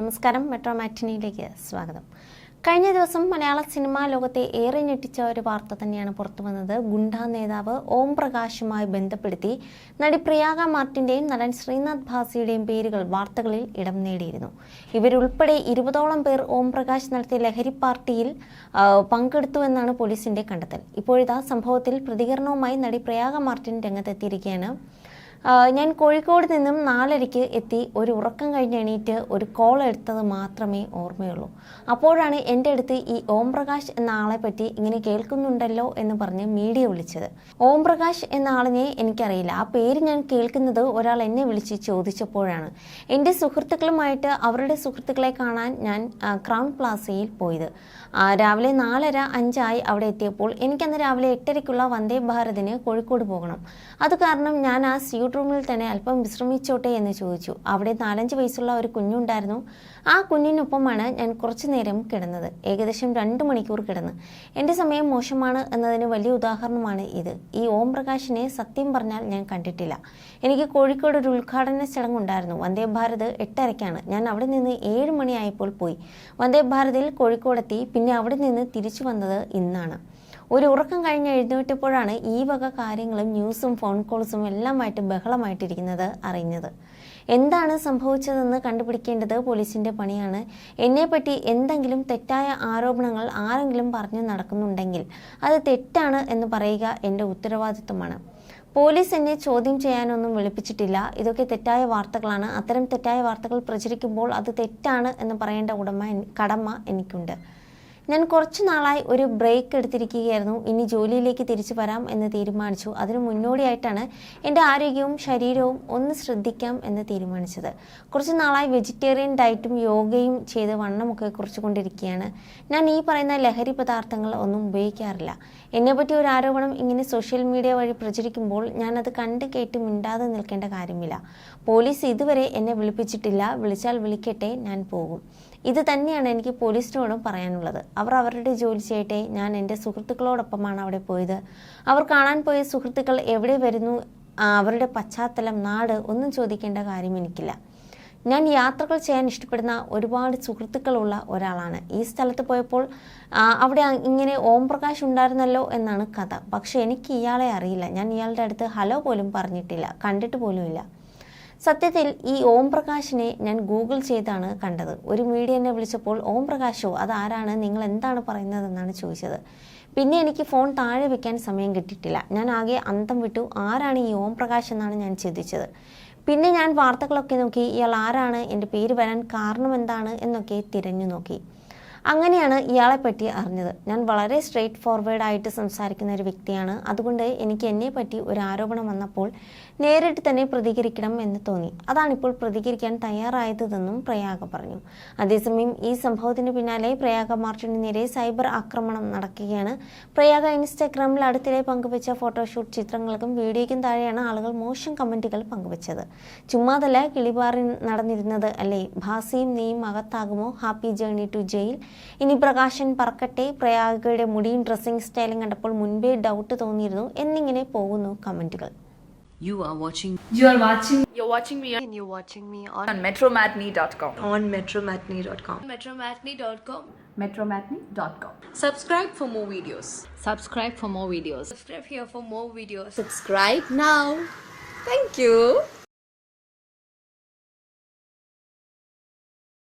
നമസ്കാരം. മെട്രോ മാറ്റിനിയിലേക്ക് സ്വാഗതം. കഴിഞ്ഞ ദിവസം മലയാള സിനിമാ ലോകത്തെ ഏറെ ഞെട്ടിച്ച ഒരു വാർത്ത തന്നെയാണ് പുറത്തു വന്നത്. ഗുണ്ടാ നേതാവ് ഓം പ്രകാശുമായി ബന്ധപ്പെടുത്തി നടി പ്രിയാക മാർട്ടിന്റെയും നടൻ ശ്രീനാഥ് ഭാസിയുടെയും പേരുകൾ വാർത്തകളിൽ ഇടം നേടിയിരുന്നു. ഇവരുൾപ്പെടെ ഇരുപതോളം പേർ ഓം പ്രകാശ് നടത്തിയ ലഹരി പാർട്ടിയിൽ പങ്കെടുത്തുവെന്നാണ് പോലീസിന്റെ കണ്ടെത്തൽ. ഇപ്പോഴിതാ സംഭവത്തിൽ പ്രതികരണവുമായി നടി പ്രിയാക മാർട്ടിൻ രംഗത്തെത്തിയിരിക്കുകയാണ്. ഞാൻ കോഴിക്കോട് നിന്നും നാലരയ്ക്ക് എത്തി ഒരു ഉറക്കം കഴിഞ്ഞ് എണീറ്റ് ഒരു കോൾ എടുത്തത് മാത്രമേ ഓർമ്മയുള്ളൂ. അപ്പോഴാണ് എന്റെ അടുത്ത് ഈ ഓം പ്രകാശ് എന്ന ആളെ പറ്റി ഇങ്ങനെ കേൾക്കുന്നുണ്ടല്ലോ എന്ന് പറഞ്ഞ് മീഡിയ വിളിച്ചത്. ഓം പ്രകാശ് എന്ന ആളിനെ എനിക്കറിയില്ല. ആ പേര് ഞാൻ കേൾക്കുന്നത് ഒരാൾ എന്നെ വിളിച്ച് ചോദിച്ചപ്പോഴാണ്. എന്റെ സുഹൃത്തുക്കളുമായിട്ട് അവരുടെ സുഹൃത്തുക്കളെ കാണാൻ ഞാൻ ക്രൗൺ പ്ലാസയിൽ പോയത്. രാവിലെ നാലര അഞ്ചായി അവിടെ എത്തിയപ്പോൾ എനിക്കന്ന് രാവിലെ എട്ടരയ്ക്കുള്ള വന്ദേ ഭാരതിന് കോഴിക്കോട് പോകണം. അത് കാരണം ഞാൻ ആ സ്യൂട്ട് റൂമിൽ തന്നെ അല്പം വിശ്രമിച്ചോട്ടെ എന്ന് ചോദിച്ചു. അവിടെ നാലഞ്ച് വയസ്സുള്ള ഒരു കുഞ്ഞുണ്ടായിരുന്നു. ആ കുഞ്ഞിനൊപ്പമാണ് ഞാൻ കുറച്ചു നേരം കിടന്നത്. ഏകദേശം രണ്ട് മണിക്കൂർ കിടന്ന്. എന്റെ സമയം മോശമാണ് എന്നതിന് വലിയ ഉദാഹരണമാണ് ഇത്. ഈ ഓം പ്രകാശിനെ സത്യം പറഞ്ഞാൽ ഞാൻ കണ്ടിട്ടില്ല. എനിക്ക് കോഴിക്കോട് ഒരു ഉദ്ഘാടന ചടങ്ങുണ്ടായിരുന്നു. വന്ദേ ഭാരത് എട്ടരയ്ക്കാണ്. ഞാൻ അവിടെ നിന്ന് ഏഴ് മണിയായപ്പോൾ പോയി. വന്ദേ ഭാരതിൽ കോഴിക്കോടെത്തി. പിന്നെ അവിടെ നിന്ന് തിരിച്ചു വന്നത് ഇന്നാണ്. ഒരു ഉറക്കം കഴിഞ്ഞ് എഴുന്നേറ്റപ്പോഴാണ് ഈ വക കാര്യങ്ങളും ന്യൂസും ഫോൺ കോൾസും എല്ലാമായിട്ട് ബഹളമായിട്ടിരിക്കുന്നത് അറിഞ്ഞത്. എന്താണ് സംഭവിച്ചതെന്ന് കണ്ടുപിടിക്കേണ്ടത് പോലീസിന്റെ പണിയാണ്. എന്നെപ്പറ്റി എന്തെങ്കിലും തെറ്റായ ആരോപണങ്ങൾ ആരെങ്കിലും പറഞ്ഞു നടക്കുന്നുണ്ടെങ്കിൽ അത് തെറ്റാണ് എന്ന് പറയുക എന്റെ ഉത്തരവാദിത്വമാണ്. പോലീസ് എന്നെ ചോദ്യം ചെയ്യാനൊന്നും വിളിപ്പിച്ചിട്ടില്ല. ഇതൊക്കെ തെറ്റായ വാർത്തകളാണ്. അത്തരം തെറ്റായ വാർത്തകൾ പ്രചരിക്കുമ്പോൾ അത് തെറ്റാണ് എന്ന് പറയേണ്ട ഉടമ കടമ എനിക്കുണ്ട്. ഞാൻ കുറച്ച് നാളായി ഒരു ബ്രേക്ക് എടുത്തിരിക്കുകയായിരുന്നു. ഇനി ജോലിയിലേക്ക് തിരിച്ചു വരാം എന്ന് തീരുമാനിച്ചു. അതിനു മുന്നോടിയായിട്ടാണ് എന്റെ ആരോഗ്യവും ശരീരവും ഒന്ന് ശ്രദ്ധിക്കാം എന്ന് തീരുമാനിച്ചത്. കുറച്ച് നാളായി വെജിറ്റേറിയൻ ഡയറ്റും യോഗയും ചെയ്ത് വണ്ണമൊക്കെ കുറച്ചുകൊണ്ടിരിക്കുകയാണ്. ഞാൻ ഈ പറയുന്ന ലഹരി പദാർത്ഥങ്ങൾ ഒന്നും ഉപയോഗിക്കാറില്ല. എന്നെപ്പറ്റി ഒരു ആരോപണം ഇങ്ങനെ സോഷ്യൽ മീഡിയ വഴി പ്രചരിക്കുമ്പോൾ ഞാനത് കണ്ട് കേട്ട് മിണ്ടാതെ നിൽക്കേണ്ട കാര്യമില്ല. പോലീസ് ഇതുവരെ എന്നെ വിളിപ്പിച്ചിട്ടില്ല. വിളിച്ചാൽ വിളിക്കട്ടെ ഞാൻ പോകും. ഇത് തന്നെയാണ് എനിക്ക് പോലീസിനോടും പറയാനുള്ളത്. അവർ അവരുടെ ജോലി ചെയ്യട്ടെ. ഞാൻ എന്റെ സുഹൃത്തുക്കളോടൊപ്പമാണ് അവിടെ പോയത്. അവർ കാണാൻ പോയ സുഹൃത്തുക്കൾ എവിടെ വരുന്നു? അവരുടെ പശ്ചാത്തലം നാട് ഒന്നും ചോദിക്കേണ്ട കാര്യം എനിക്കില്ല. ഞാൻ യാത്രകൾ ചെയ്യാൻ ഇഷ്ടപ്പെടുന്ന ഒരുപാട് സുഹൃത്തുക്കളുള്ള ഒരാളാണ്. ഈ സ്ഥലത്ത് പോയപ്പോൾ അവിടെ ഇങ്ങനെ ഓം പ്രകാശ് ഉണ്ടായിരുന്നല്ലോ എന്നാണ് കഥ. പക്ഷേ എനിക്ക് ഇയാളെ അറിയില്ല. ഞാൻ ഇയാളുടെ അടുത്ത് ഹലോ പോലും പറഞ്ഞിട്ടില്ല. കണ്ടിട്ട് പോലുമില്ല. സത്യത്തിൽ ഈ ഓം പ്രകാശിനെ ഞാൻ ഗൂഗിൾ ചെയ്താണ് കണ്ടത്. ഒരു മീഡിയ എന്നെ വിളിച്ചപ്പോൾ ഓം പ്രകാശോ അതാരാണ് നിങ്ങൾ എന്താണ് പറയുന്നതെന്നാണ് ചോദിച്ചത്. പിന്നെ എനിക്ക് ഫോൺ താഴെ വെക്കാൻ സമയം കിട്ടിയിട്ടില്ല. ഞാൻ ആകെ അന്തം വിട്ടു ആരാണ് ഈ ഓം പ്രകാശ്? എന്നാണ് ഞാൻ ചിന്തിച്ചത് പിന്നെ ഞാൻ വാർത്തകളൊക്കെ നോക്കി ഇയാൾ ആരാണ്? എന്റെ പേര് വരാൻ കാരണം എന്താണ്? എന്നൊക്കെ തിരഞ്ഞു നോക്കി. അങ്ങനെയാണ് ഇയാളെ പറ്റി അറിഞ്ഞത്. ഞാൻ വളരെ സ്ട്രെയിറ്റ് ഫോർവേഡ് ആയിട്ട് സംസാരിക്കുന്ന ഒരു വ്യക്തിയാണ്. അതുകൊണ്ട് എനിക്ക് എന്നെ പറ്റി ഒരു ആരോപണം വന്നപ്പോൾ നേരിട്ട് തന്നെ പ്രതികരിക്കണം എന്ന് തോന്നി. അതാണിപ്പോൾ പ്രതികരിക്കാൻ തയ്യാറായതെന്നും പ്രയാഗ പറഞ്ഞു. അതേസമയം ഈ സംഭവത്തിന് പിന്നാലെ പ്രയാഗ മാർട്ടിന് നേരെ സൈബർ ആക്രമണം നടക്കുകയാണ്. പ്രയാഗ ഇൻസ്റ്റാഗ്രാമിൽ അടുത്തിടെ പങ്കുവച്ച ഫോട്ടോഷൂട്ട് ചിത്രങ്ങൾക്കും വീഡിയോയ്ക്കും താഴെയാണ് ആളുകൾ മോശം കമന്റുകൾ പങ്കുവച്ചത്. ചുമ്മാതല്ല കിളിപാറി നടന്നിരുന്നത് അല്ലേ? ഭാസിയും നീയും അകത്താകുമോ? Happy journey to jail. ഇനി പ്രകാശൻ പറക്കട്ടെ പ്രയാഗയുടെ മുടിയും ഡ്രസ്സിംഗ് സ്റ്റൈലും കണ്ടപ്പോൾ മുൻപേ ഡൗട്ട് തോന്നിയിരുന്നു എന്നിങ്ങനെ പോകുന്നു കമന്റുകൾ You are watching You are watching You're watching me and you're watching me on, on metromatney.com. on metromatney.com. metromatney.com. Metromatney.com. Subscribe for more videos. subscribe for more videos. Subscribe here for more videos. Subscribe now. Thank you.